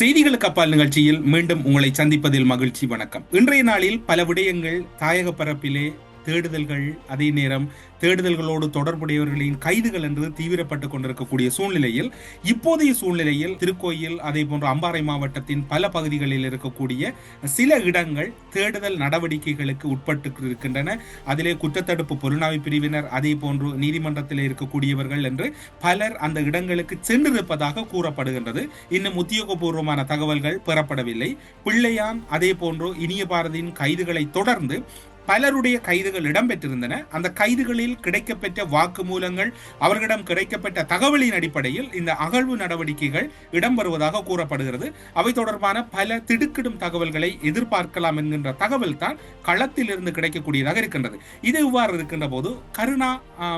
செய்திகளுக்கு அப்பால் நிகழ்ச்சியில் மீண்டும் உங்களை சந்திப்பதில் மகிழ்ச்சி வணக்கம். இன்றைய நாளில் பல விடயங்கள் தாயக பரப்பிலே தேடுதல்கள் அதே நேரம் தேடுதல்களோடு தொடர்புடையவர்களின் கைதுகள் என்று தீவிரப்பட்டு கொண்டிருக்கக்கூடிய சூழ்நிலையில் இப்போதைய சூழ்நிலையில் திருக்கோயில் அதே போன்ற அம்பாறை மாவட்டத்தின் பல பகுதிகளில் இருக்கக்கூடிய சில இடங்கள் தேடுதல் நடவடிக்கைகளுக்கு உட்பட்டு இருக்கின்றன அதிலே குற்றத்தடுப்பு புலனாய்வு பிரிவினர் அதே போன்று நீதிமன்றத்தில் இருக்கக்கூடியவர்கள் என்று பலர் அந்த இடங்களுக்கு சென்றிருப்பதாக கூறப்படுகின்றது. இன்னும் உத்தியோகபூர்வமான தகவல்கள் பெறப்படவில்லை. பிள்ளையான் அதே போன்று இனிய பாரதியின் கைதுகளை தொடர்ந்து பலருடைய கைதுகள் இடம்பெற்றிருந்தன. அந்த கைதுகளில் கிடைக்கப்பெற்ற வாக்குமூலங்கள் அவர்களிடம் கிடைக்கப்பட்ட தகவலின் அடிப்படையில் இந்த அகழ்வு நடவடிக்கைகள் இடம்பெறுவதாக கூறப்படுகிறது. அவை தொடர்பான பல திடுக்கிடும் தகவல்களை எதிர்பார்க்கலாம் என்கின்ற தகவல் தான் களத்தில் இருந்து கிடைக்கக்கூடியதாக இருக்கின்றது. இது இவ்வாறு இருக்கின்ற போது கருணா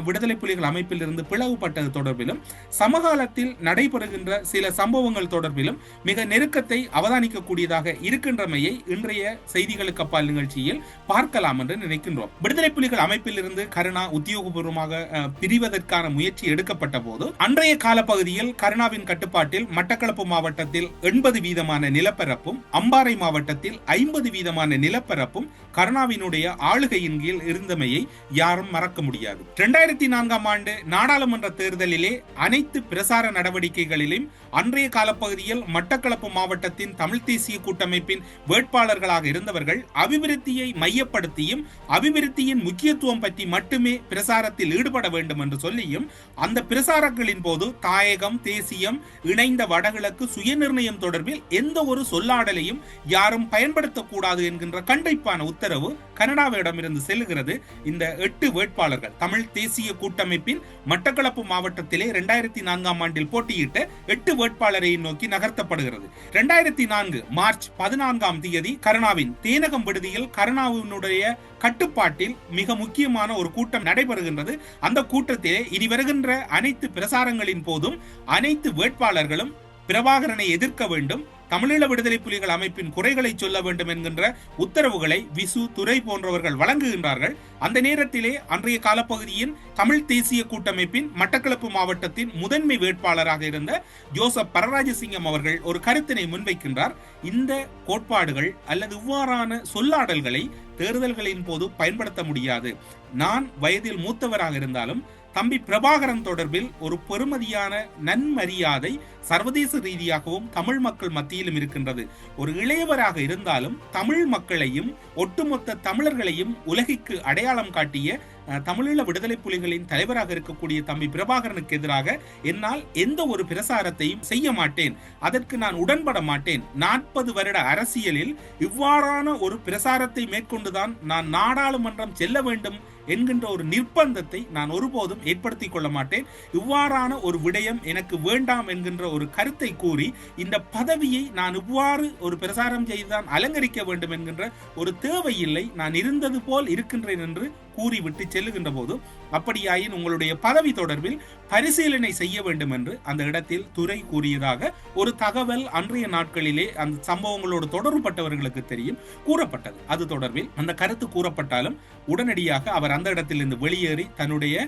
விடுதலை புலிகள் அமைப்பில் இருந்து பிளவுபட்டது தொடர்பிலும் சமகாலத்தில் நடைபெறுகின்ற சில சம்பவங்கள் தொடர்பிலும் மிக நெருக்கத்தை அவதானிக்கக்கூடியதாக இருக்கின்றமையை இன்றைய செய்திகளுக்கு அப்பால் நிகழ்ச்சியில் பார்க்கலாம் என்று நினைக்கின்றோம். விடுதலை புலிகள் அமைப்பில் இருந்து கருணா உத்தியோகபூர்வமாக பிரிவதற்கான முயற்சி எடுக்கப்பட்ட போது அன்றைய காலப்பகுதியில் கருணாவின் கட்டுப்பாட்டில் மட்டக்களப்பு மாவட்டத்தில் எண்பது வீதமான நிலப்பரப்பும் அம்பாறை மாவட்டத்தில் ஐம்பது வீதமான நிலப்பரப்பும் கருணாவினுடைய ஆளுகையின் கீழ் இருந்தமையை யாரும் மறக்க முடியாது. இரண்டாயிரத்தி நான்காம் ஆண்டு நாடாளுமன்ற தேர்தலிலே அனைத்து பிரசார நடவடிக்கைகளிலும் அன்றைய காலப்பகுதியில் மட்டக்களப்பு மாவட்டத்தின் தமிழ் தேசிய கூட்டமைப்பின் வேட்பாளர்களாக இருந்தவர்கள் அபிவிருத்தியை மையப்படுத்திய மையப்படுத்தியும் அபிவிருத்தியின் முக்கியத்துவம் பற்றி மட்டுமே பிரசாரத்தில் ஈடுபட வேண்டும் என்று சொல்லியும் அந்த பிரசாரங்களின் போது தாயகம் தேசியம் இணைந்த வடகிழக்கு சுயநிர்ணயம் தொடர்பில் எந்த ஒரு சொல்லாடலையும் யாரும் பயன்படுத்தக்கூடாது என்கின்ற கண்டிப்பான உத்தரவு கனடாவிடமிருந்து செல்கிறது. இந்த எட்டு வேட்பாளர்கள் தமிழ் தேசிய கூட்டமைப்பின் மட்டக்களப்பு மாவட்டத்திலே இரண்டாயிரத்தி நான்காம் ஆண்டில் போட்டியிட்ட எட்டு வேட்பாளரை நோக்கி நகர்த்தப்படுகிறது. இரண்டாயிரத்தி நான்கு மார்ச் பதினான்காம் தேதி கருணாவின் தேனகம் விடுதியில் கருணாவினுடைய கட்டுப்பாட்டில் மிக முக்கியமான ஒரு கூட்டம் நடைபெறுகின்றது. அந்த கூட்டத்திலே இனி வருகின்ற அனைத்து பிரசாரங்களின் போதும் அனைத்து வேட்பாளர்களும் பிரபாகரனை எதிர்க்க வேண்டும். தமிழீழ விடுதலை புலிகள் அமைப்பின் குறைகளை சொல்ல வேண்டும் என்கின்ற உத்தரவுகளை விசு துறை போன்றவர்கள் வழங்குகின்றார்கள். அந்த நேரத்திலே அன்றைய காலப்பகுதியின் தமிழ் தேசிய கூட்டமைப்பின் மட்டக்களப்பு மாவட்டத்தின் முதன்மை வேட்பாளராக இருந்த ஜோசப் பரராஜசிங்கம் அவர்கள் ஒரு கருத்தினை முன்வைக்கின்றார். இந்த கோட்பாடுகள் அல்லது இவ்வாறான சொல்லாடல்களை தேர்தல்களின் போது பயன்படுத்த முடியாது. நான் வயதில் மூத்தவராக இருந்தாலும் தம்பி பிரபாகரன் தொடர்பில் ஒரு பெருமதியான நன்மரியாதை சர்வதேச ரீதியாகவும் தமிழ் மக்கள் மத்தியிலும் இருக்கின்றது. ஒரு இளையவராக இருந்தாலும் தமிழ் மக்களையும் ஒட்டுமொத்த தமிழர்களையும் உலகிற்கு அடையாளம் காட்டிய தமிழீழ விடுதலை புலிகளின் தலைவராக இருக்கக்கூடிய தம்பி பிரபாகரனுக்கு எதிராக என்னால் எந்த ஒரு பிரசாரத்தையும் செய்ய மாட்டேன். அதற்கு நான் உடன்பட மாட்டேன். நாற்பது வருட அரசியலில் இவ்வாறான ஒரு பிரசாரத்தை மேற்கொண்டுதான் நான் நாடாளுமன்றம் செல்ல வேண்டும் என்கின்ற ஒரு நிர்பந்தத்தை நான் ஒருபோதும் ஏற்படுத்திக் கொள்ள மாட்டேன். இவ்வாறான ஒரு விடயம் எனக்கு வேண்டாம் என்கின்ற ஒரு கருத்தை கூறி இந்த பதவியை நான் இவ்வாறு ஒரு பிரசாரம் செய்துதான் அலங்கரிக்க வேண்டும் என்கின்ற ஒரு தேவை இல்லை நான் இருந்தது போல் இருக்கின்றேன் என்று கூறிவிட்டு செல்லுகின்ற போது அப்படியாயின் உங்களுடைய பதவி தொடர்பில் பரிசீலனை செய்ய வேண்டும் என்று அந்த இடத்தில் துறை கூறியதாக ஒரு தகவல் அன்றைய நாட்களிலே அந்த சம்பவங்களோடு தொடர்புபட்டவர்களுக்கு தெரியும் கூறப்பட்டது. அது தொடர்பில் அந்த கருத்து கூறப்பட்டாலும் உடனடியாக அவர் அந்த இடத்திலிருந்து வெளியேறி தன்னுடைய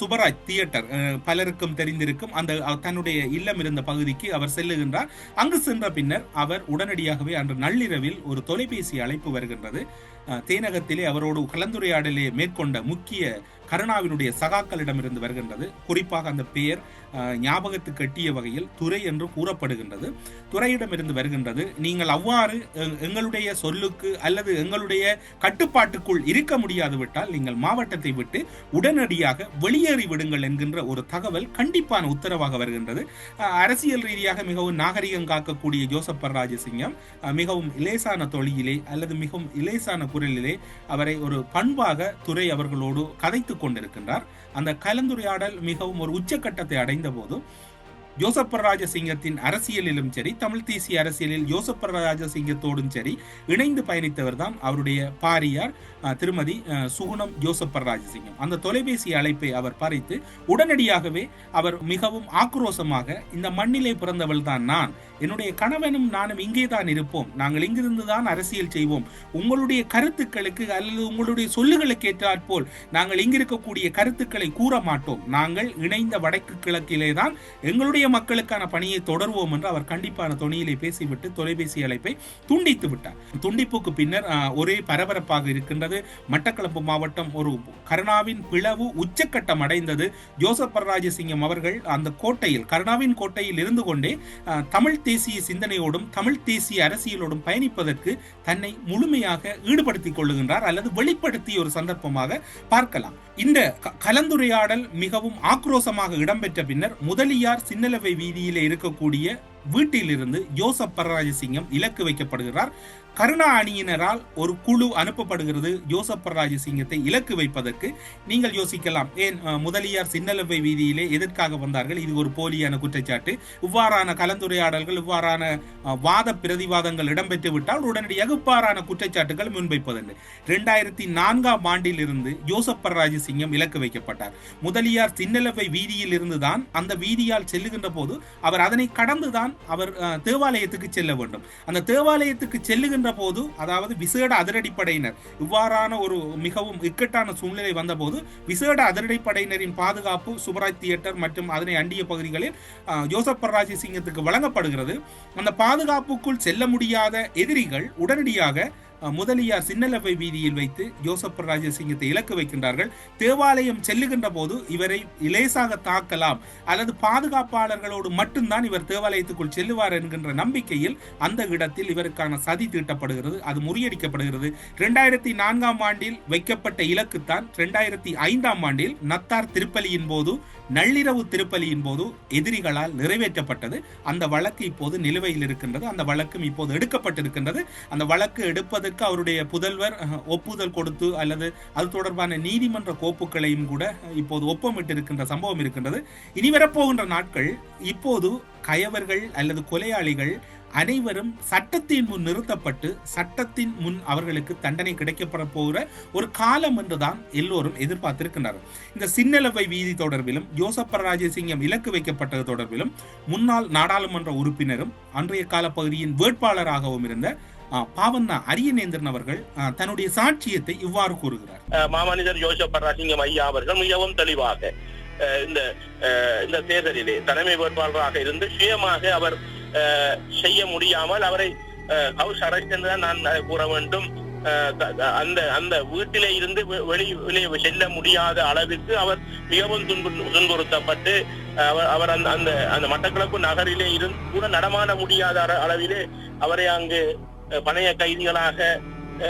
சுபராஜ் தியேட்டர் பலருக்கும் தெரிந்திருக்கும் அந்த தன்னுடைய இல்லம் இருந்த பகுதிக்கு அவர் செல்லுகின்றார். அங்கு சென்ற பின்னர் அவர் உடனடியாகவே அன்று நள்ளிரவில் ஒரு தொலைபேசி அழைப்பு வருகின்றது. தேனகத்திலே அவரோடு கலந்துரையாடலே மேற்கொண்ட முக்கிய கருணாவினுடைய சகாக்களிடமிருந்து வருகின்றது. குறிப்பாக அந்த பெயர் ஞாபகத்துக்கு எட்டிய வகையில் துறை என்று கூறப்படுகின்றது. துறையிடமிருந்து வருகின்றது. நீங்கள் அவ்வாறு எங்களுடைய சொல்லுக்கு அல்லது எங்களுடைய கட்டுப்பாட்டுக்குள் இருக்க முடியாது விட்டால் நீங்கள் மாவட்டத்தை விட்டு உடனடியாக வெளியேறி விடுங்கள் என்கின்ற ஒரு தகவல் கண்டிப்பான உத்தரவாக வருகின்றது. அரசியல் ரீதியாக மிகவும் நாகரிகம் காக்கக்கூடிய ஜோசப் ராஜசிங்கம் மிகவும் இலேசான தொழிலே அல்லது மிகவும் இலேசான குரலிலே அவரை ஒரு பண்பாக துறை அவர்களோடு கதைத்துக் கொண்டிருக்கின்றார். அந்த கலந்துரையாடல் மிகவும் ஒரு உச்சக்கட்டத்தை அடைந்த போது ஜோசப் ராஜசிங்கத்தின் அரசியலிலும் சரி தமிழ் தேசிய அரசியலில் ஜோசப் ராஜசிங்கத்தோடும் சரி இணைந்து பயணித்தவர் தான் அவருடைய பாரியார் திருமதி சுகுணம் ஜோசப் ராஜசிங்கம் அந்த தொலைபேசி அழைப்பை அவர் பறித்து உடனடியாகவே அவர் மிகவும் ஆக்ரோசமாக இந்த மண்ணிலே பிறந்தவள் தான் நான். என்னுடைய கணவனும் நானும் இங்கே தான் இருப்போம். நாங்கள் இங்கிருந்து தான் அரசியல் செய்வோம். உங்களுடைய கருத்துக்களுக்கு அல்லது உங்களுடைய சொல்லுகளுக்கு ஏற்றாற்போல் நாங்கள் இங்கிருக்கக்கூடிய கருத்துக்களை கூற மாட்டோம் நாங்கள் இணைந்த வடக்கு கிழக்கிலே தான் எங்களுடைய நம்முடைய மக்களுக்கான பணியை தொடர்வோம் என்று அவர் கண்டிப்பான துணியிலே பேசிவிட்டு தொலைபேசி அழைப்பை துண்டித்து விட்டார். துண்டிப்புக்கு பின்னர் ஒரே பரபரப்பாக இருக்கின்றது. மட்டக்களப்பு மாவட்டம் ஒரு கருணாவின் பிளவு உச்சக்கட்டம் அடைந்தது. ஜோசப் பரராஜசிங்கம் அவர்கள் அந்த கோட்டையில் கருணாவின் கோட்டையில் இருந்து கொண்டே தமிழ் தேசிய சிந்தனையோடும் தமிழ் தேசிய அரசியலோடும் பயணிப்பதற்கு தன்னை முழுமையாக ஈடுபடுத்திக் கொள்ளுகின்றார் அல்லது வெளிப்படுத்திய ஒரு சந்தர்ப்பமாக பார்க்கலாம். இந்த கலந்துரையாடல் மிகவும் ஆக்ரோசமாக இடம்பெற்ற பின்னர் முதலியார் சின்ன சின்னலவை வீதியில் இருக்கக்கூடிய வீட்டிலிருந்து ஜோசப் பரராஜசிங்கம் இலக்கு வைக்கப்படுகிறார். கருணா அணியினரால் ஒரு குழு அனுப்பப்படுகிறது ஜோசப் பரராஜசிங்கத்தை இலக்கு வைப்பதற்கு. நீங்கள் யோசிக்கலாம் ஏன் முதலியார் சின்னலவை வீதியிலே எதற்காக வந்தார்கள்? இது ஒரு போலியான குற்றச்சாட்டு. இவ்வாறான கலந்துரையாடல்கள் இவ்வாறான வாத பிரதிவாதங்கள் இடம்பெற்று விட்டால் உடனடியாக இவ்வாறான குற்றச்சாட்டுகள் முன்வைப்பதில்லை இரண்டாயிரத்தி நான்காம் ஆண்டிலிருந்து ஜோசப் பரராஜசிங்கம் இலக்கு வைக்கப்பட்டார். முதலியார் சின்னலவை வீதியில் இருந்துதான் அந்த வீதியால் செல்லுகின்ற போது அவர் அதனை கடந்துதான் அவர் தேவாலயத்துக்கு செல்ல வேண்டும். அந்த தேவாலயத்துக்கு செல்லுகின்ற போது அதாவது விசேட அதிரடிப்படையினர் இவ்வாறான ஒரு மிகவும் இக்கட்டான சூழ்நிலை வந்தபோது விசேட அதிரடிப்படையினரின் பாதுகாப்பு சுப்ராஜ் தியேட்டர் மற்றும் அதனை அண்டிய பகுதிகளில் ஜோசப் பரராஜி சிங்கத்துக்கு வழங்கப்படுகிறது. அந்த பாதுகாப்புக்குள் செல்ல முடியாத எதிரிகள் உடனடியாக முதலியார் சின்னலவை வீதியில் வைத்து ஜோசப் ராஜசிங்கத்தை இலக்கு வைக்கின்றார்கள். தேவாலயம் செல்லுகின்ற போது இவரை இலேசாக தாக்கலாம் அல்லது பாதுகாப்பாளர்களோடு மட்டும்தான் இவர் தேவாலயத்துக்குள் செல்லுவார் என்கின்ற நம்பிக்கையில் அந்த இடத்தில் இவருக்கான சதி தீட்டப்படுகிறது. அது முறியடிக்கப்படுகிறது. இரண்டாயிரத்தி நான்காம் ஆண்டில் வைக்கப்பட்ட இலக்குத்தான் இரண்டாயிரத்தி ஐந்தாம் ஆண்டில் நத்தார் திருப்பலியின் போது நள்ளிரவு திருப்பலியின் போது எதிரிகளால் நிறைவேற்றப்பட்டது. அந்த வழக்கு இப்போது நிலுவையில் இருக்கின்றது. அந்த வழக்கும் இப்போது எடுக்கப்பட்டிருக்கின்றது. அந்த வழக்கு எடுப்பதற்கு அவருடைய புதல்வர் ஒப்புதல் கொடுத்து அல்லது அது தொடர்பான நீதிமன்ற கோப்புகளையும் கூட இப்போது ஒப்பமிட்டு இருக்கின்ற சம்பவம் இருக்கின்றது. இனி வரப்போகின்ற நாட்கள் இப்போது கயவர்கள் அல்லது கொலையாளிகள் அனைவரும் சட்டத்தின் முன் நிறுத்தப்பட்டு சட்டத்தின் முன் அவர்களுக்கு தண்டனை கிடைக்கப்பட போகிற ஒரு காலம் என்றுதான் எல்லோரும் எதிர்பார்த்திருக்கின்றனர். இந்த சின்னலவை வீதி தொடர்பிலும் ஜோசப் ராஜசிங்கம் இலக்கு வைக்கப்பட்டது தொடர்பிலும் முன்னாள் நாடாளுமன்ற உறுப்பினரும் அன்றைய கால பகுதியின் வேட்பாளராகவும் இருந்த பாவண்ணா அரியநேந்திரன் அவர்கள் தன்னுடைய சாட்சியத்தை இவ்வாறு கூறுகிறார். மாமனிதர் யோசப் ராஜசிங்கம் ஐயா அவர்கள் மிகவும் தெளிவாக அஹ் இந்த இந்த தேர்தலிலே தலைமை வேட்பாளராக இருந்து சுயமாக அவர் செய்ய முடியாமல் அவரை ஹவுஸ் அரெஸ்ட் என்று தான் நான் கூற வேண்டும். அந்த அந்த வீட்டிலே இருந்து வெ- வெளி வெளியே செல்ல முடியாத அளவிற்கு அவர் மிகவும் துன்புறுத்தப்பட்டு அவர் அவர் அந்த அந்த அந்த மட்டக்களப்பு நகரிலே இருந்து கூட நடமாட முடியாத அள- அளவிலே அவரை அங்கு பழைய பணைய கைதிகளாக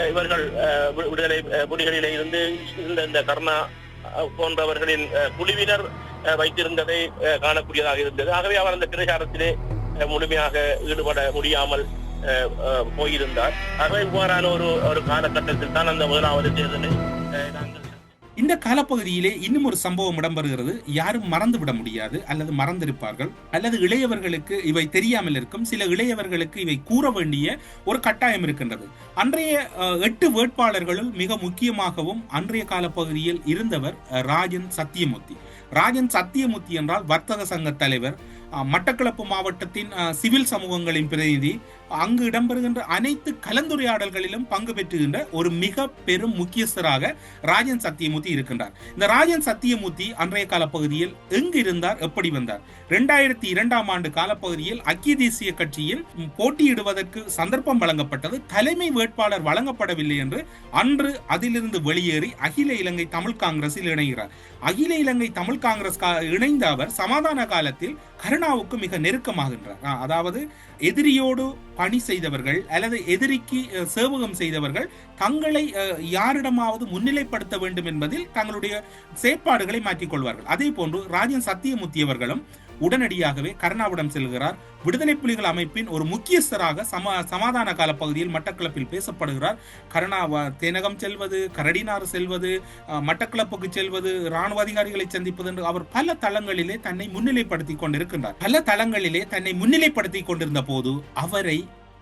இவர்கள் அஹ், விடுதலை புலிகளிலே இருந்து இந்த இந்த கர்ணா போன்றவர்களின் குழுவினர் அஹ், வைத்திருந்ததை காணக்கூடியதாக இருந்தது. ஆகவே அவர் அந்த பிரச்சாரத்திலே முழுமையாக ஈடுபட முடியாமல் போயிருந்தார். ஆகவே இவ்வாறான ஒரு ஒரு காலகட்டத்தில் தான் அந்த முதலாவது தேர்தலை நாங்கள் இந்த காலப்பகுதியிலே இன்னும் ஒரு சம்பவம் இடம்பெறுகிறது. யாரும் மறந்து விட முடியாது அல்லது மறந்திருப்பார்கள். அல்லது இளையவர்களுக்கு இவை தெரியாமல் இருக்கும். சில இளையவர்களுக்கு இவை கூற வேண்டிய ஒரு கட்டாயம் இருக்கின்றது. அன்றைய அஹ், எட்டு வேட்பாளர்களுள் மிக முக்கியமாகவும் அன்றைய காலப்பகுதியில் இருந்தவர் ராஜன் சத்தியமூர்த்தி. ராஜன் சத்தியமூர்த்தி என்றால் வர்த்தக சங்க தலைவர் மட்டக்களப்பு மாவட்டத்தின் சிவில் சமூகங்களின் பிரதிநிதி அங்கு இடம்பெறுகின்ற அனைத்து கலந்துரையாடல்களிலும் பங்கு பெற்றுகின்ற ஒரு மிக பெரும் முக்கியஸ்தராக ராஜன் சத்தியமூர்த்தி இருக்கின்றார். இந்த ராஜன் சத்தியமூர்த்தி அன்றைய காலப்பகுதியில் எங்கு இருந்தார் எப்படி வந்தார்? இரண்டாயிரத்தி இரண்டாம் ஆண்டு காலப்பகுதியில் ஐக்கிய தேசிய கட்சியில் போட்டியிடுவதற்கு சந்தர்ப்பம் வழங்கப்பட்டது. தலைமை வேட்பாளர் வழங்கப்படவில்லை என்று அன்று அதிலிருந்து வெளியேறி அகில இலங்கை தமிழ் காங்கிரஸில் இணைகிறார். அகில இலங்கை தமிழ் காங்கிரஸ் இணைந்த அவர் சமாதான காலத்தில் கருணாவுக்கு மிக நெருக்கமாகின்றார். அதாவது எதிரியோடு பணி செய்தவர்கள் அல்லது எதிரிக்கு சேவகம் செய்தவர்கள் தங்களை அஹ், யாரிடமாவது முன்னிலைப்படுத்த வேண்டும் என்பதில் தங்களுடைய செயற்பாடுகளை மாற்றிக் கொள்வார்கள் அதே போன்று ராஜன் சத்தியமூர்த்தி அவர்களும் உடனடியாகவே கருணாவிடம் செல்கிறார். விடுதலை புலிகள் அமைப்பின் ஒரு முக்கியஸ்தராக சம சமாதான கால பகுதியில் மட்டக்களப்பில் பேசப்படுகிறார். கருணா தேனகம் செல்வது கரடினார் செல்வது மட்டக்களப்புக்கு செல்வது ராணுவ அதிகாரிகளை சந்திப்பது என்று அவர் பல தளங்களிலே தன்னை முன்னிலைப்படுத்தி கொண்டிருக்கின்றார். பல தளங்களிலே தன்னை முன்னிலைப்படுத்தி கொண்டிருந்த போது அவரை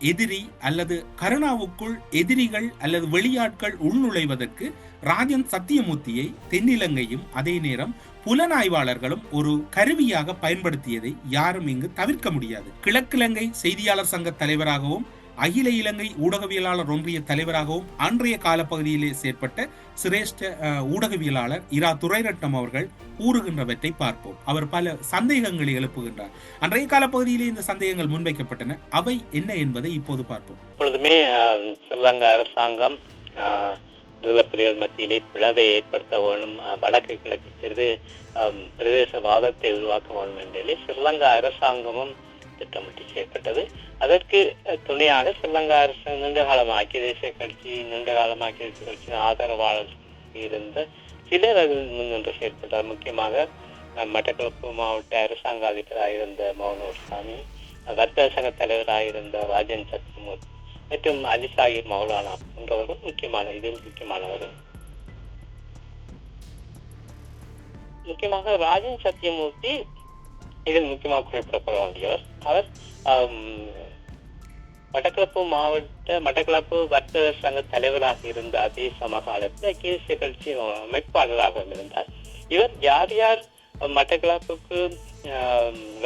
எதிரி அல்லது கருணாவுக்குள் எதிரிகள் அல்லது வெளியாட்கள் உள்நுழைவதற்கு ராஜன் சத்தியமூர்த்தியை தென்னிலங்கையும் அதே நேரம் புலனாய்வாளர்களும் ஒரு கருவியாக பயன்படுத்தியதை யாரும் இங்கு தவிர்க்க முடியாது. கிழக்கிழங்கை செய்தியாளர் சங்க தலைவராகவும் அகில இலங்கை ஊடகவியலாளர் ஒன்றிய தலைவராகவும் அன்றைய காலப்பகுதியிலே செயற்பட்ட சிரேஷ்ட அஹ், ஊடகவியலாளர் இரா. துரைரட்னம் அவர்கள் கூறுகின்றவற்றை பார்ப்போம். அவர் பல சந்தேகங்களை எழுப்புகின்றார். அன்றைய காலப்பகுதியிலே இந்த சந்தேகங்கள் முன்வைக்கப்பட்டன. அவை என்ன என்பதை இப்போது பார்ப்போம். அரசாங்கம் ஆஹ், மத்தியிலே பிளவை ஏற்படுத்த வேணும் வடக்கு கிழக்கு சிறிது பிரதேச பிரதேசவாதத்தை உருவாக்க வேணும் என்றே ஸ்ரீலங்கா அரசாங்கமும் திட்டமிட்டு செயல்பட்டது. அதற்கு துணையாக ஸ்ரீலங்கா அரசு நீண்ட காலம் ஐக்கிய தேசிய கட்சி நீண்ட காலம் ஐக்கிய தேசிய கட்சியின் ஆதரவாளர் இருந்த சிலர் அதில் முன்னின்று செயல்பட்டார். முக்கியமாக மட்டக்களப்பு மாவட்ட அரசாங்க அதிபராக இருந்த மோகனூர் சாமி வர்த்தக சங்க தலைவராக இருந்த ராஜன் சத்யமூர்த்தி மற்றும் அலிசாகிர் மௌலானா போன்றவர்கள் முக்கியமான இதில் முக்கியமானவர்கள் முக்கியமாக ராஜன் சத்யமூர்த்தி இதில் முக்கியமாக குறிப்பிடப்பட வேண்டியவர். அவர் மட்டக்களப்பு மாவட்ட மட்டக்களப்பு வர்த்தக சங்க தலைவராக இருந்த அதே சமகாலத்தில் கீழ்ச்சி கட்சி அமைப்பாளராக இருந்தார். இவர் யார் யார் மட்டக்களப்புக்கு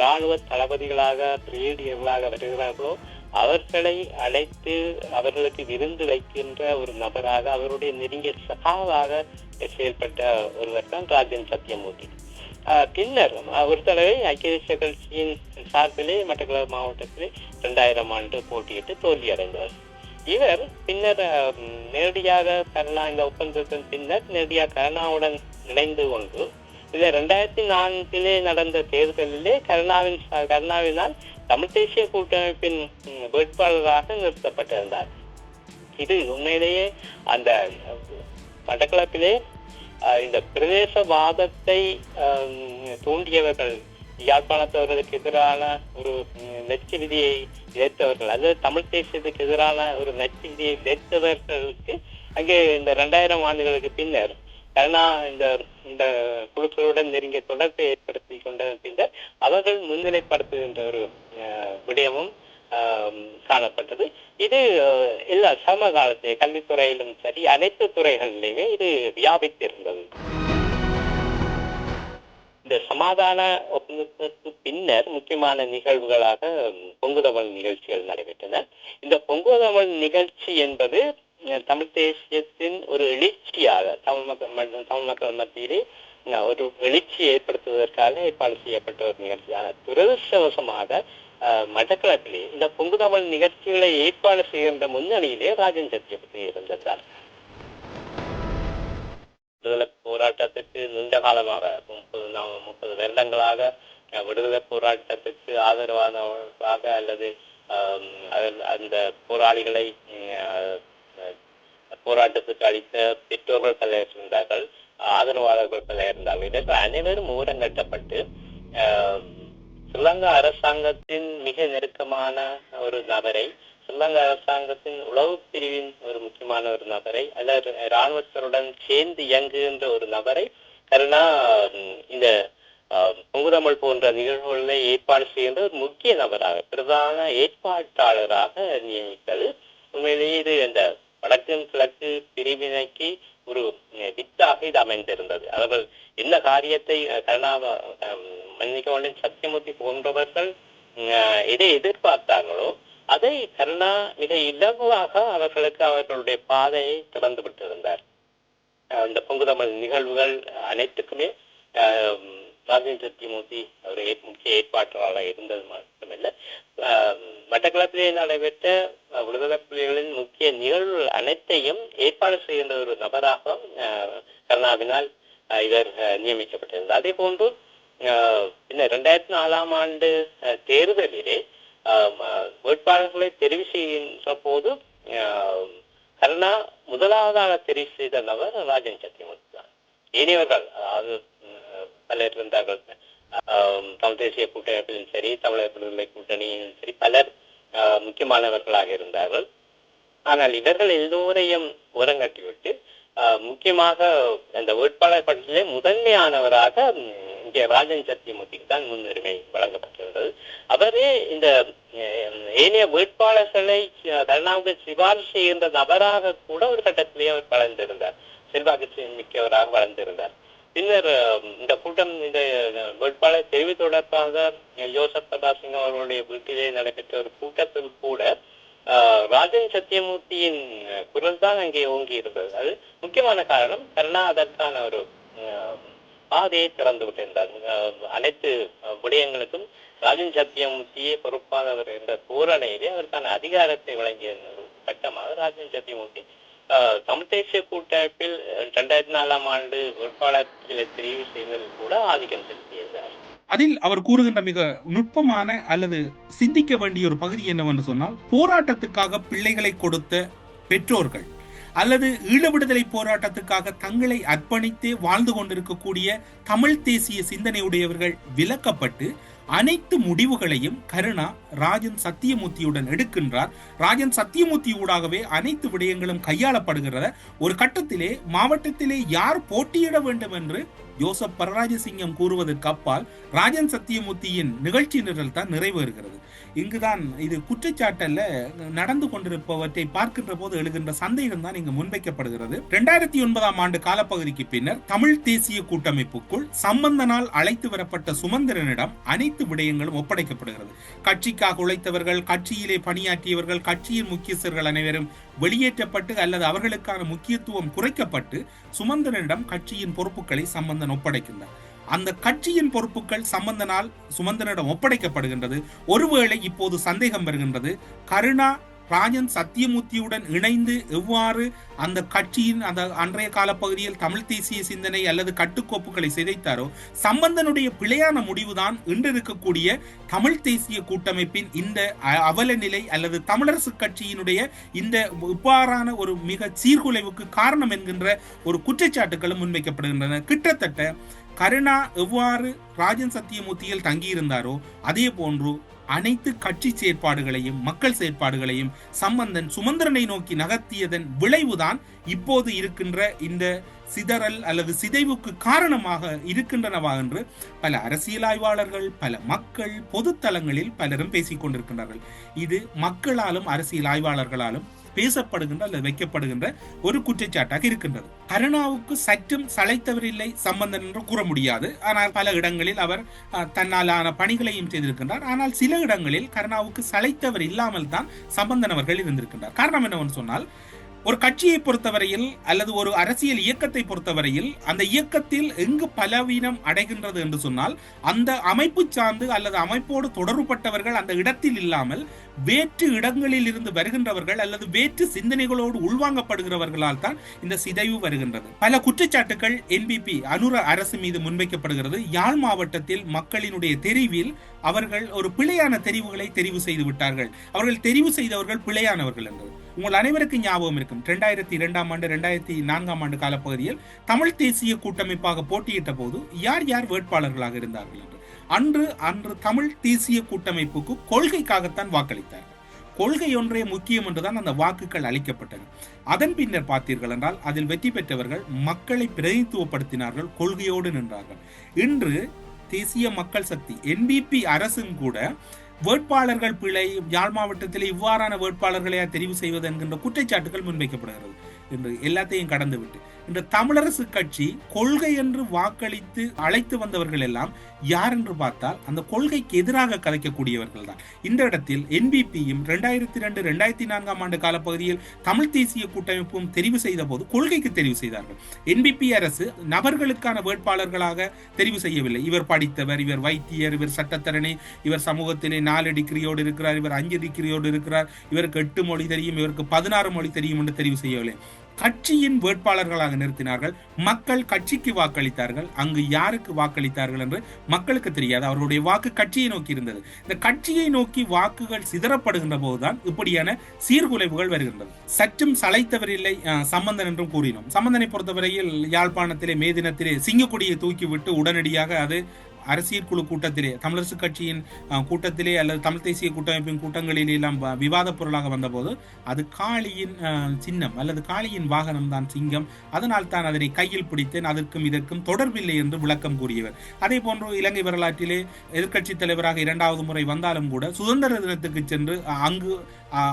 இராணுவ ராணுவ தளபதிகளாக பிரிகேடியர்களாக வருகிறார்களோ அவர்களை அழைத்து அவர்களுக்கு விருந்து வைக்கின்ற ஒரு நபராக அவருடைய நெருங்கிய சகாவாக செயல்பட்ட ஒருவர் தான் ராஜன் சத்யமூர்த்தி. பின்னர் ஒரு தடவை ஐக்கிய தேசிய கட்சியின் சார்பிலே மட்டக்களப்பு மாவட்டத்திலே இரண்டாயிரம் ஆண்டு போட்டியிட்டு தோல்வியடைந்தவர் இவர் பின்னர் நேரடியாக கருணா இந்த ஒப்பந்தத்தின் பின்னர் நேரடியாக கருணாவுடன் இணைந்து கொண்டு இதில் ரெண்டாயிரத்தி நான்கிலே நடந்த தேர்தலிலே கருணாவின் கருணாவினால் தமிழ் தேசிய கூட்டமைப்பின் வேட்பாளராக நிறுத்தப்பட்டிருந்தார். இது உண்மையிலேயே அந்த மட்டக்களப்பிலே இந்த பிரதேசவாதத்தை தூண்டியவர்கள் யாழ்ப்பாணத்தவர்களுக்கு எதிரான ஒரு நச்சு விதியை விதைத்தவர்கள் அதாவது தமிழ் தேசியத்துக்கு எதிரான ஒரு நச்சு விதியை விதைத்தவர்களுக்கு அங்கே இந்த ரெண்டாயிரம் ஆண்டுகளுக்கு பின்னர் கருணா இந்த இந்த குழுக்களுடன் நெருங்கிய தொடர்பை ஏற்படுத்தி கொண்ட பின்னர் அவர்கள் முன்னிலைப்படுத்துகின்ற ஒரு விடயமும் காணப்பட்டது. இது எல்லா சமகாலத்திலே கல்வித்துறையிலும் சரி அனைத்து துறைகளிலுமே இது வியாபித்திருந்தது. இந்த சமாதான ஒப்பந்தத்திற்கு பின்னர் முக்கியமான நிகழ்வுகளாக பொங்குதமிழ் நிகழ்ச்சிகள் நடைபெற்றன. இந்த பொங்குதமிழ் நிகழ்ச்சி என்பது தமிழ் தேசியத்தின் ஒரு எழுச்சியாக தமிழ் மக்கள் தமிழ் மக்கள் மத்தியிலே ஒரு எழுச்சி ஏற்படுத்துவதற்காக ஏற்பாடு செய்யப்பட்ட ஒரு நிகழ்ச்சியான துரதிருஷ்டவசமாக மட்டக்களப்பிலே இந்த பொங்குதமிழ் நிகழ்ச்சிகளை ஏற்பாடு செய்கின்ற முன்னணியிலே ராஜன் சத்யபதி இருந்திருந்தார். விடுதலை போராட்டத்துக்கு நீண்ட காலமாக முப்பது நா- முப்பது வருடங்களாக அஹ், விடுதலை போராட்டத்துக்கு ஆதரவானவர்களாக அல்லது அந்த போராளிகளை அஹ், அஹ், போராட்டத்துக்கு அளித்த பெற்றோர்கள் பலர் இருந்தார்கள் ஆதரவாளர்கள் பலர் இருந்தார்கள். அனைவரும் ஊரங்கட்டப்பட்டு ஆம், ஸ்ரீலங்கா அரசாங்கத்தின் மிக நெருக்கமான ஒரு நபரை ஸ்ரீலங்கா அரசாங்கத்தின் உளவு பிரிவின் ஒரு முக்கியமான ஒரு நபரை அல்லது இராணுவத்தினருடன் சேர்ந்து இயங்குகின்ற ஒரு நபரை கருணா இந்த ஆஹ், பொங்குதமிழ் போன்ற நிகழ்வுகளை ஏற்பாடு செய்கின்ற ஒரு முக்கிய நபராக பிரதான ஏற்பாட்டாளராக நியமித்தது. உண்மையிலேயே இது இந்த வடக்கு கிழக்கு பிரிவினைக்கு ஒரு வித்தாக இது அமைந்திருந்தது. அவர்கள் என்ன காரியத்தை அஹ், மன்னிக்க மன்னிக்கவனின் சத்தியமூர்த்தி போன்றவர்கள் எதை எதிர்பார்த்தார்களோ அதை கருணா மிக இலகுவாக அவர்களுக்கு அவர்களுடைய பாதையை திறந்து விட்டிருந்தார். அஹ், இந்த பொங்குதமிழ் நிகழ்வுகள் அனைத்துக்குமே அஹ், ராஜேந்திர அவர் முக்கிய ஏற்பாட்டாளராக இருந்தது மட்டுமல்ல மட்டக்களப்பிலே நடைபெற்ற விடுதலை புலிகளின் முக்கிய நிகழ்வுகள் அனைத்தையும் ஏற்பாடு செய்கின்ற ஒரு நபராக கருணாவினால் இவர் நியமிக்கப்பட்டிருந்தார். அதே போன்று அஹ், பின்னர் இரண்டாயிரத்தி நாலாம் ஆண்டு தேர்தலிலே வேட்பாளர்களை தெரிவு செய்கின்ற போது கருணா முதலாவதாக தெரிவு செய்த நபர் ராஜன் சத்தியமூர்த்தி தான். இனியவர்கள் அதாவது அஹ், பலர் இருந்தார்கள். அஹ், தமிழ் தேசிய கூட்டமைப்பிலும் சரி தமிழர் விடுதலை கூட்டணியிலும் சரி பலர் முக்கியமானவர்களாக இருந்தார்கள். ஆனால் இவர்கள் எல்லோரையும் உரங்கட்டிவிட்டு முக்கியமாக அந்த வேட்பாளர் பட்டியலே முதன்மையானவராக இங்கே ராஜன் சத்தியமூர்த்திக்கு தான் முன்னுரிமை வழங்கப்பட்டிருந்தது அவரே இந்த ஏனைய வேட்பாளர்களை அஹ், கருணாவுக்கு சிபாரிசு செய்கின்ற நபராக கூட ஒரு கட்டத்திலேயே அவர் வளர்ந்திருந்தார். செல்வாக்கு மிக்கவராக வளர்ந்திருந்தார். பின்னர் இந்த கூட்டம் இந்த வேட்பாளர் தெரிவு தொடர்பாக ஜோசப் பிரதாசிங் அவர்களுடைய வீட்டிலே நடைபெற்ற ஒரு கூட்டத்தில் கூட ஆஹ் ராஜன் சத்தியமூர்த்தியின் uh, குரல் தான் அங்கே ஓங்கி இருந்தது அது முக்கியமான காரணம் கருணா அதற்கான ஒரு um, பாதையை திறந்து விட்டிருந்தார். அனைத்து விடயங்களுக்கும் ராஜன் சத்தியமூர்த்தியே பொறுப்பானவர் என்ற தோரணையிலே அவருக்கான அதிகாரத்தை வழங்கிய ஒரு கட்டமாக ராஜன் சத்தியமூர்த்தி ஆஹ், தமிழ் தேசிய கூட்டமைப்பில் இரண்டாயிரத்தி நாலாம் ஆண்டு வேட்பாளர்களை தெரிவு செய்வதில் கூட ஆதிக்கம் செலுத்தியிருந்தார் அதில் அவர் கூறுகின்ற மிக நுட்பமான அல்லது சிந்திக்க வேண்டிய ஒரு பகுதி என்னவென்று சொன்னால் போராட்டத்துக்காக பிள்ளைகளை கொடுத்த பெற்றோர்கள் அல்லது ஈழ விடுதலை போராட்டத்துக்காக தங்களை அர்ப்பணித்தே வாழ்ந்து கொண்டிருக்கக்கூடிய தமிழ் தேசிய சிந்தனையுடையவர்கள் விலக்கப்பட்டு அனைத்து முடிவுகளையும் கருணா ராஜன் சத்தியமூர்த்தியுடன் எடுக்கின்றார். ராஜன் சத்தியமூர்த்தி ஊடாகவே அனைத்து விடயங்களும் கையாளப்படுகிறத ஒரு கட்டத்திலே மாவட்டத்திலே யார் போட்டியிட வேண்டும் என்று ஜோசப் பரராஜசிங்கம் கூறுவதற்கு அப்பால் ராஜன் சத்தியமூர்த்தியின் நிகழ்ச்சி நிரல் தான் நிறைவேறுகிறது. இங்குதான் இது குற்றச்சாட்டல்ல நடந்து கொண்டிருப்பவற்றை பார்க்கின்ற போது எழுகின்ற சந்தேகம் தான் இங்கு முன்வைக்கப்படுகிறது. இரண்டாயிரத்தி ஒன்பதாம் ஆண்டு காலப்பகுதிக்கு பின்னர் தமிழ் தேசிய கூட்டமைப்புக்குள் சம்பந்தனால் அழைத்து வரப்பட்ட சுமந்திரனிடம் அனைத்து விடயங்களும் ஒப்படைக்கப்படுகிறது. கட்சிக்கு கட்சிக்காக உழைத்தவர்கள் கட்சியிலே பணியாற்றியவர்கள் கட்சியின் முக்கியஸ்தர்கள் அனைவரும் வெளியேற்றப்பட்டு அல்லது அவர்களுக்கான முக்கியத்துவம் குறைக்கப்பட்டு சுமந்தனிடம் கட்சியின் பொறுப்புகளை சம்பந்தன் ஒப்படைக்கின்றார். அந்த கட்சியின் பொறுப்புகள் சம்பந்தனால் சுமந்தனிடம் ஒப்படைக்கப்படுகின்றது. ஒருவேளை இப்போது சந்தேகம் வருகின்றது. கருணா ராஜன் சத்தியமூர்த்தியுடன் இணைந்து எவ்வாறு அந்த கட்சியின் அந்த அன்றைய காலப்பகுதியில் தமிழ் தேசிய சிந்தனை அல்லது கட்டுக்கோப்புகளை சிதைத்தாரோ சம்பந்தனுடைய பிழையான முடிவுதான் இன்று இருக்கக்கூடிய தமிழ் தேசிய கூட்டமைப்பின் இந்த அவல நிலை அல்லது தமிழரசு கட்சியினுடைய இந்த இவ்வாறான ஒரு மிக சீர்குலைவுக்கு காரணம் என்கின்ற ஒரு குற்றச்சாட்டுகளும் முன்வைக்கப்படுகின்றன. கிட்டத்தட்ட கருணா எவ்வாறு ராஜன் சத்தியமூர்த்தியில் தங்கியிருந்தாரோ அதே போன்று அனைத்து கட்சி செயற்பாடுகளையும் மக்கள் செயற்பாடுகளையும் சம்பந்தன் சுமந்திரனை நோக்கி நகர்த்தியதன் விளைவுதான் இப்போது இருக்கின்ற இந்த சிதறல் அல்லது சிதைவுக்கு காரணமாக இருக்கின்றனவா என்று பல அரசியல் ஆய்வாளர்கள் பல மக்கள் பொதுத்தளங்களில் பலரும் பேசிக் கொண்டிருக்கின்றார்கள் இது மக்களாலும் அரசியல் ஆய்வாளர்களாலும் பேசப்படுகின்ற அல்லது வைக்கப்படுகின்ற ஒரு குற்றச்சாட்டாக இருக்கின்றது. கருணாவுக்கு சற்றும் சளைத்தவரில்லை சம்பந்தன் என்று கூற முடியாது. ஆனால் பல இடங்களில் அவர் அஹ், தன்னாலான பணிகளையும் செய்திருக்கின்றார். ஆனால் சில இடங்களில் கருணாவுக்கு சளைத்தவர் இல்லாமல் தான் சம்பந்தன் அவர்கள் இருந்திருக்கின்றார். காரணம் என்னவென்று சொன்னால் ஒரு கட்சியை பொறுத்தவரையில் அல்லது ஒரு அரசியல் இயக்கத்தை பொறுத்தவரையில் அந்த இயக்கத்தில் எங்கு பலவீனம் அடைகின்றது என்று சொன்னால் அந்த அமைப்பு சார்ந்து அல்லது அமைப்போடு தொடர்புபட்டவர்கள் அந்த இடத்தில் இல்லாமல் வேற்று இடங்களில் இருந்து வருகின்றவர்கள் அல்லது வேற்று சிந்தனைகளோடு உள்வாங்கப்படுகிறவர்களால் தான் இந்த சிதைவு வருகின்றது. பல குற்றச்சாட்டுகள் என்பிபி அனுர அரசு மீது முன்வைக்கப்படுகிறது. யாழ் மாவட்டத்தில் மக்களினுடைய தெரிவில் அவர்கள் ஒரு பிழையான தெரிவுகளை தெரிவு செய்து விட்டார்கள். அவர்கள் தெரிவு செய்தவர்கள் பிழையானவர்கள் என்று. உங்கள் அனைவருக்கும் ஞாபகம் இருக்கும். ரெண்டாயிரத்தி இரண்டாம் ஆண்டு ரெண்டாயிரத்தி நான்காம் ஆண்டு காலப்பகுதியில் தமிழ் தேசிய கூட்டமைப்பாக போட்டியிட்ட போது யார் யார் வேட்பாளர்களாக இருந்தார்கள் என்று. அன்று அன்று தமிழ் தேசிய கூட்டமைப்புக்கு கொள்கைக்காகத்தான் வாக்களித்தார் கொள்கை ஒன்றே முக்கியம் என்றுதான் அந்த வாக்குகள் அளிக்கப்பட்டன அதன் பின்னர் பார்த்தீர்கள் என்றால் அதில் வெற்றி பெற்றவர்கள் மக்களை பிரதிநிதித்துவப்படுத்தினார்கள் கொள்கையோடு நின்றார்கள். இன்று தேசிய மக்கள் சக்தி என்பிபி அரசும் கூட வேட்பாளர்கள் பிழை யாழ் மாவட்டத்தில் இவ்வாறான வேட்பாளர்களை தெரிவு செய்வது என்கின்ற குற்றச்சாட்டுகள் முன்வைக்கப்படுகிறது. என்று எல்லாத்தையும் கடந்துவிட்டு இந்த தமிழரசு கட்சி கொள்கை என்று வாக்களித்து அழைத்து வந்தவர்கள் எல்லாம் யார் என்று பார்த்தால் அந்த கொள்கைக்கு எதிராக கலைக்கக்கூடியவர்கள் தான். இந்த இடத்தில் என்பிபியும் ரெண்டாயிரத்தி ரெண்டு ரெண்டாயிரத்தி நான்காம் ஆண்டு காலப்பகுதியில் தமிழ் தேசிய கூட்டமைப்பும் தெரிவு செய்த போது கொள்கைக்கு தெரிவு செய்தார்கள். என்பிபி அரசு நபர்களுக்கான வேட்பாளர்களாக தெரிவு செய்யவில்லை. இவர் படித்தவர் இவர் வைத்தியர் இவர் சட்டத்தரணி இவர் சமூகத்திலே நாலு டிகிரியோடு இருக்கிறார் இவர் அஞ்சு டிகிரியோடு இருக்கிறார் இவருக்கு எட்டு மொழி தெரியும் இவருக்கு பதினாறு மொழி தெரியும் என்று தெரிவு செய்யவில்லை. கட்சியின் வேட்பாளர்களாக நிறுத்தினார்கள். மக்கள் கட்சிக்கு வாக்களித்தார்கள். அங்கு யாருக்கு வாக்களித்தார்கள் என்று மக்களுக்கு தெரியாது. அவர்களுடைய வாக்கு கட்சியை நோக்கி இருந்தது. இந்த கட்சியை நோக்கி வாக்குகள் சிதறப்படுகின்ற போதுதான் இப்படியான சீர்குலைவுகள் வருகின்றது. சற்றும் சளைத்தவரில்லை அஹ், சம்பந்தன் என்றும் கூறினோம். சம்பந்தனை பொறுத்தவரையில் யாழ்ப்பாணத்திலே மே தினத்திலே சிங்கக்கொடியை தூக்கிவிட்டு உடனடியாக அது அரசியல் குழு கூட்டத்திலே தமிழரசு கட்சியின் கூட்டத்திலே அல்லது தமிழ் தேசிய கூட்டமைப்பின் கூட்டங்களில் எல்லாம் வ- பொருளாக வந்தபோது அது காளியின் சின்னம் அல்லது காளியின் வாகனம் தான் சிங்கம். அதனால் தான் அதனை கையில் பிடித்தேன் அதற்கும் இதற்கும் தொடர்பில்லை என்று விளக்கம் கூறியவர். அதே போன்று இலங்கை வரலாற்றிலே எதிர்க்கட்சி தலைவராக இரண்டாவது முறை வந்தாலும் கூட சுதந்திர தினத்துக்கு சென்று அங்கு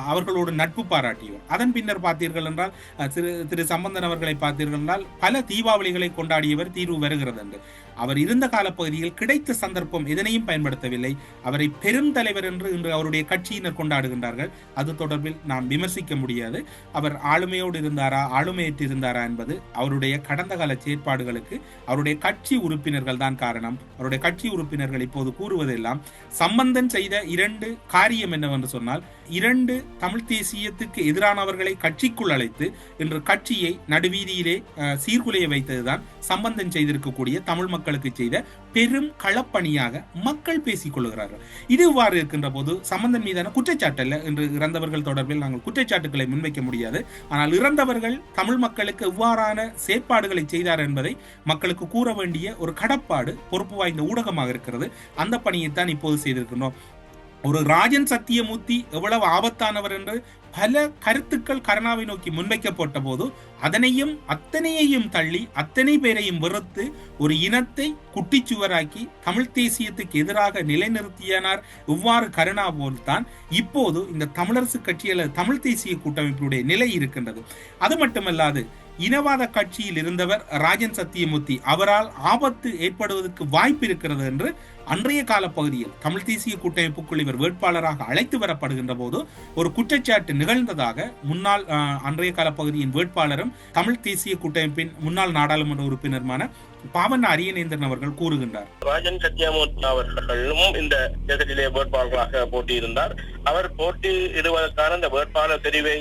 அவர்களோடு நட்பு பாராட்டியவர். அதன் பின்னர் பார்த்தீர்கள் என்றால் திரு திரு சம்பந்தன் அவர்களை பார்த்தீர்கள் என்றால் பல தீபாவளிகளை கொண்டாடியவர் தீர்வு வருகிறது என்று அவர் இருந்த காலப்பகுதியில் கிடைத்த சந்தர்ப்பம் எதனையும் பயன்படுத்தவில்லை. அவரை பெரும் தலைவர் என்று இன்று அவருடைய கட்சியினர் கொண்டாடுகின்றார்கள். அது தொடர்பில் நாம் விமர்சிக்க முடியாது. அவர் ஆளுமையோடு இருந்தாரா ஆளுமையற்று இருந்தாரா என்பது அவருடைய கடந்த கால செயற்பாடுகளுக்கு அவருடைய கட்சி உறுப்பினர்கள் தான் காரணம். அவருடைய கட்சி உறுப்பினர்கள் இப்போது கூறுவதெல்லாம் சம்பந்தன் செய்த இரண்டு காரியம் என்னவென்று சொன்னால் இரண்டு தமிழ் தேசியத்துக்கு எதிரானவர்களை கட்சிக்குள் அழைத்து இன்று கட்சியை நடுவீதியிலே சீர்குலைய வைத்ததுதான் சம்பந்தன் செய்திருக்கக்கூடிய தமிழ் மக்களுக்கு செய்த பெரும் களப்பணியாக மக்கள் பேசிக் கொள்கிறார்கள். இது இவ்வாறு இருக்கின்ற போது சம்பந்தன் மீதான குற்றச்சாட்டு அல்ல என்று இறந்தவர்கள் தொடர்பில் நாங்கள் குற்றச்சாட்டுகளை முன்வைக்க முடியாது. ஆனால் இறந்தவர்கள் தமிழ் மக்களுக்கு எவ்வாறான செயற்பாடுகளை செய்தார் என்பதை மக்களுக்கு கூற வேண்டிய ஒரு கடப்பாடு பொறுப்பு வாய்ந்த ஊடகமாக இருக்கிறது. அந்த பணியைத்தான் இப்போது செய்திருக்கின்றோம். ஒரு ராஜன் சத்தியமூர்த்தி எவ்வளவு ஆபத்தானவர் என்று பல கருத்துக்கள் கருணாவை நோக்கி முன்வைக்கப்பட்ட போது அதனையும் அத்தனையையும் தள்ளி அத்தனை பேரையும் வெறுத்து ஒரு இனத்தை குட்டிச்சுவராக்கி தமிழ் தேசியத்துக்கு எதிராக நிலைநிறுத்தியனார் இவ்வாறு கருணா போல்தான். இப்போது இந்த தமிழரசு கட்சி அல்லது தமிழ் தேசிய கூட்டமைப்பினுடைய நிலை இருக்கின்றது. அது மட்டுமல்லாது இனவாத கட்சியில் இருந்தவர் ராஜன் சத்தியமூர்த்தி. அவரால் ஆபத்து ஏற்படுவதற்கு வாய்ப்பு இருக்கிறது என்று அன்றைய கால பகுதியில் தமிழ் தேசிய கூட்டமைப்புக்குள் இவர் வேட்பாளராக அழைத்து வரப்படுகின்ற போது ஒரு குற்றச்சாட்டு நிகழ்ந்ததாக முன்னாள் அன்றைய கால பகுதியின் வேட்பாளரும் தமிழ் தேசிய கூட்டமைப்பின் முன்னாள் நாடாளுமன்ற உறுப்பினருமான பாவன் அரியநேந்திரன் அவர்கள் கூறுகின்றார். ராஜன் சத்யமூர்த்தி அவர்களும் இந்த தேசத்திலே வேட்பாளராக போட்டியிருந்தார். அவர் போட்டியிடுவதற்கான இந்த வேட்பாளர் தெரிவை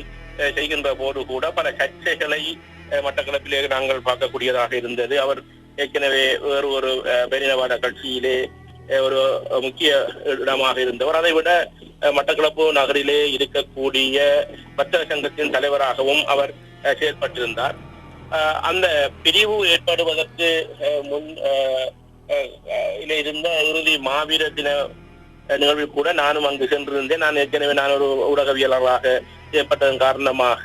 செய்கின்ற போது கூட பல சர்ச்சைகளை மட்டக்களப்பிலே நாங்கள் பார்க்கக்கூடியதாக இருந்தது. அவர் ஏற்கனவே வேறு ஒரு அஹ், கட்சியிலே ஒரு முக்கிய இடமாக இருந்தவர். அதை விட மட்டக்களப்பு நகரிலே இருக்கக்கூடிய வர்த்தக சங்கத்தின் தலைவராகவும் அவர் அஹ், செயல்பட்டிருந்தார் அந்த பிரிவு ஏற்படுவதற்கு அஹ், முன் அஹ், அஹ், இருந்த இறுதி மாவீர தின நிகழ்வில் கூட நானும் அங்கு சென்றிருந்தேன். நான் ஏற்கனவே நான் ஒரு ஊடகவியலாளராக ஏற்பட்டதன் காரணமாக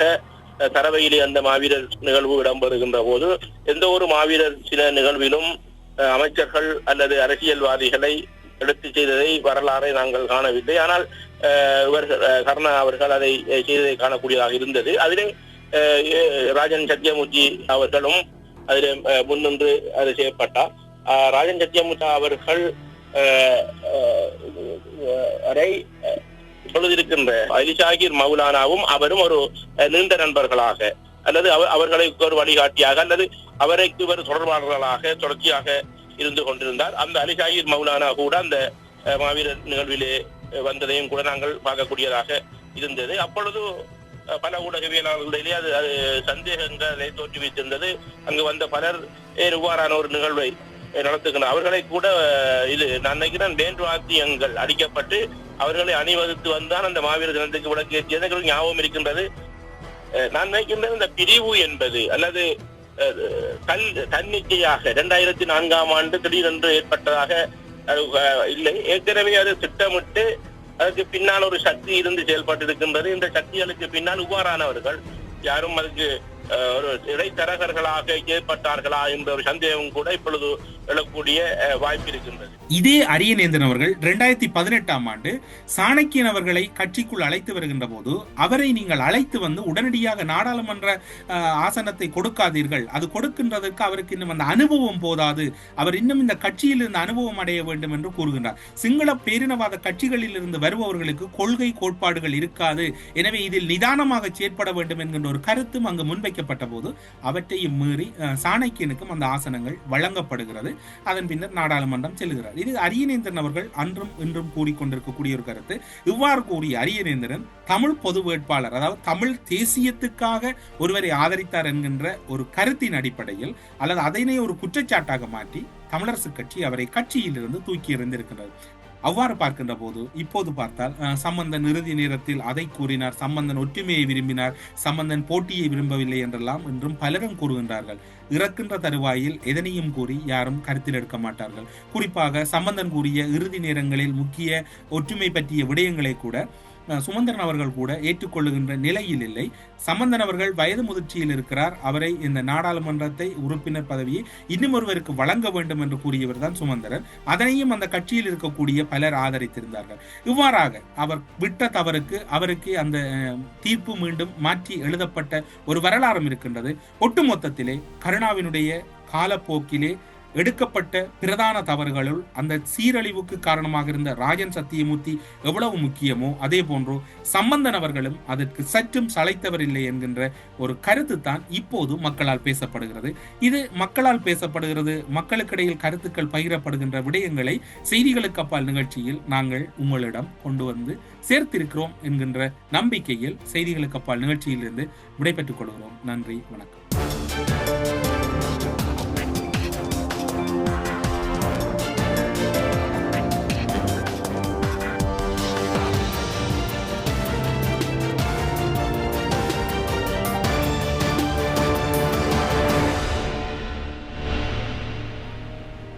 தரவையிலே அந்த மாவீரர் நிகழ்வு இடம்பெறுகின்ற போது எந்த ஒரு மாவீரர் சில நிகழ்விலும் அஹ், அமைச்சர்கள் அல்லது அரசியல்வாதிகளை எடுத்து செய்ததை வரலாறை நாங்கள் காணவில்லை. ஆனால் அஹ், கர்ணா அஹ், அவர்கள் அதை செய்ததை காணக்கூடியதாக இருந்தது. அதிலே அஹ், ராஜன் சத்யமூர்த்தி அவர்களும் அதில் முன்னின்று அது செய்யப்பட்டார். ராஜன் சத்யமூர்த்தி அவர்கள் அஹ், அஹ், அலி ஷாகிர் மௌலானாவும் அவரும் ஒரு நீண்ட நண்பர்களாக அல்லது அவர்களை ஒரு வழிகாட்டியாக அல்லது அவருக்கு இவர் தொடர்பாளர்களாக தொடர்ச்சியாக இருந்து கொண்டிருந்தார். அந்த அலி ஷாகிர் மௌலானா கூட அந்த மாவீரர் நிகழ்விலே வந்ததையும் கூட நாங்கள் பார்க்கக்கூடியதாக இருந்தது. அப்பொழுது பல ஊடகவியலாளர்களிடையே அது அது சந்தேகங்களை தோற்றுவித்திருந்தது. அங்கு வந்த பலர் இவ்வாறான ஒரு நிகழ்வை நடத்துகின்றனர் அவர்களை கூட இது நான் நினைக்கிறேன் வேண்டுவாத்தியங்கள் அடிக்கப்பட்டு அவர்களை அணிவகுத்து வந்தான் அந்த மாவீரர் தினத்துக்கு விளக்கு ஞாபகம் இருக்கின்றது? அஹ், நான் நினைக்கின்றேன் இந்த பிரிவு என்பது அல்லது அஹ், கல் தன்னிச்சையாக இரண்டாயிரத்தி நான்காம் ஆண்டு திடீரென்று ஏற்பட்டதாக அது, இல்லை. ஏற்கனவே அது திட்டமிட்டு அதுக்கு பின்னால் ஒரு சக்தி இருந்து செயல்பட்டு இருக்கின்றது இந்த சக்திகளுக்கு பின்னால் இவ்வாறானவர்கள் யாரும் அதுக்கு ஒரு இடைத்தரகர்களாக ஏற்பட்டார்களா என்ற ஒரு சந்தேகம் கூட இப்பொழுது எழக்கூடிய அஹ், வாய்ப்பு இருக்கின்றது. இதே அரியநேந்திரன் அவர்கள் இரண்டாயிரத்தி பதினெட்டாம் ஆண்டு சாணக்கியன் அவர்களை கட்சிக்குள் அழைத்து வருகின்ற போது அவரை நீங்கள் அழைத்து வந்து உடனடியாக நாடாளுமன்ற ஆசனத்தை கொடுக்காதீர்கள். அது கொடுக்கின்றதற்கு அவருக்கு இன்னும் அந்த அனுபவம் போதாது. அவர் இன்னும் இந்த கட்சியில் இருந்து அனுபவம் அடைய வேண்டும் என்று கூறுகின்றார். சிங்கள பேரினவாத கட்சிகளில் இருந்து வருபவர்களுக்கு கொள்கை கோட்பாடுகள் இருக்காது. எனவே இதில் நிதானமாக செயற்பட வேண்டும் என்கின்ற ஒரு கருத்தும் அங்கு முன்வைக்கப்பட்ட போது அவற்றையும் மீறி சாணக்கியனுக்கும் அந்த ஆசனங்கள் வழங்கப்படுகிறது. அதன் பின்னர் நாடாளுமன்றம் செல்கிறார் இது அரியநேந்திரன் அவர்கள் அன்றும் இன்றும் கூறிக்கொண்டிருக்கக்கூடிய ஒரு கருத்து. இவ்வாறு கூறிய அரியநேந்திரன் தமிழ் பொது வேட்பாளர் அதாவது தமிழ் தேசியத்துக்காக ஒருவரை ஆதரித்தார் என்கின்ற ஒரு கருத்தின் அடிப்படையில் அல்லது அதனை ஒரு குற்றச்சாட்டாக மாற்றி தமிழரசு கட்சி அவரை கட்சியிலிருந்து தூக்கி எறிந்திருக்கிறது அவ்வாறு பார்க்கின்ற போது இப்போது பார்த்தால் சம்பந்தன் இறுதி நேரத்தில் அதை கூறினார். சம்பந்தன் ஒற்றுமையை விரும்பினார். சம்பந்தன் போட்டியை விரும்பவில்லை என்றெல்லாம் என்றும் பலரும் கூறுகின்றார்கள். இறக்கின்ற தருவாயில் எதனையும் கூறி யாரும் கருத்தில் எடுக்க மாட்டார்கள். குறிப்பாக சம்பந்தன் கூறிய இறுதி நேரங்களில் முக்கிய ஒற்றுமை பற்றிய விடயங்களை கூட சுமந்திரன் அவர்கள் கூட ஏற்றுக்கொள்ளுகின்ற நிலையில் இல்லை. சம்பந்தன் அவர்கள் வயது முதிர்ச்சியில் இருக்கிறார். அவரை இந்த நாடாளுமன்றத்தை உறுப்பினர் பதவியை இன்னும் ஒருவருக்கு வழங்க வேண்டும் என்று கூறியவர் தான் சுமந்திரன். அதனையும் அந்த கட்சியில் இருக்கக்கூடிய பலர் ஆதரித்திருந்தார்கள். இவ்வாறாக அவர் விட்ட தவறுக்கு அவருக்கு அந்த தீர்ப்பு மீண்டும் மாற்றி எழுதப்பட்ட ஒரு வரலாறும் இருக்கின்றது. ஒட்டுமொத்தத்திலே கருணாவினுடைய காலப்போக்கிலே எடுக்கப்பட்ட பிரதான தவறுகளுள் அந்த சீரழிவுக்கு காரணமாக இருந்த ராஜன் சத்தியமூர்த்தி எவ்வளவு முக்கியமோ அதே போன்றோ சம்பந்தன் அவர்களும் அதற்கு சற்றும் சளைத்தவர் இல்லை என்கின்ற ஒரு கருத்து தான் இப்போது மக்களால் பேசப்படுகிறது. இது மக்களால் பேசப்படுகிறது மக்களுக்கிடையில் கருத்துக்கள் பகிரப்படுகின்ற விடயங்களை செய்திகளுக்கு அப்பால் நிகழ்ச்சியில் நாங்கள் உங்களிடம் கொண்டு வந்து சேர்த்திருக்கிறோம் என்கின்ற நம்பிக்கையில் செய்திகளுக்கு அப்பால் நிகழ்ச்சியிலிருந்து விடைபெற்றுக் கொள்கிறோம். நன்றி வணக்கம்.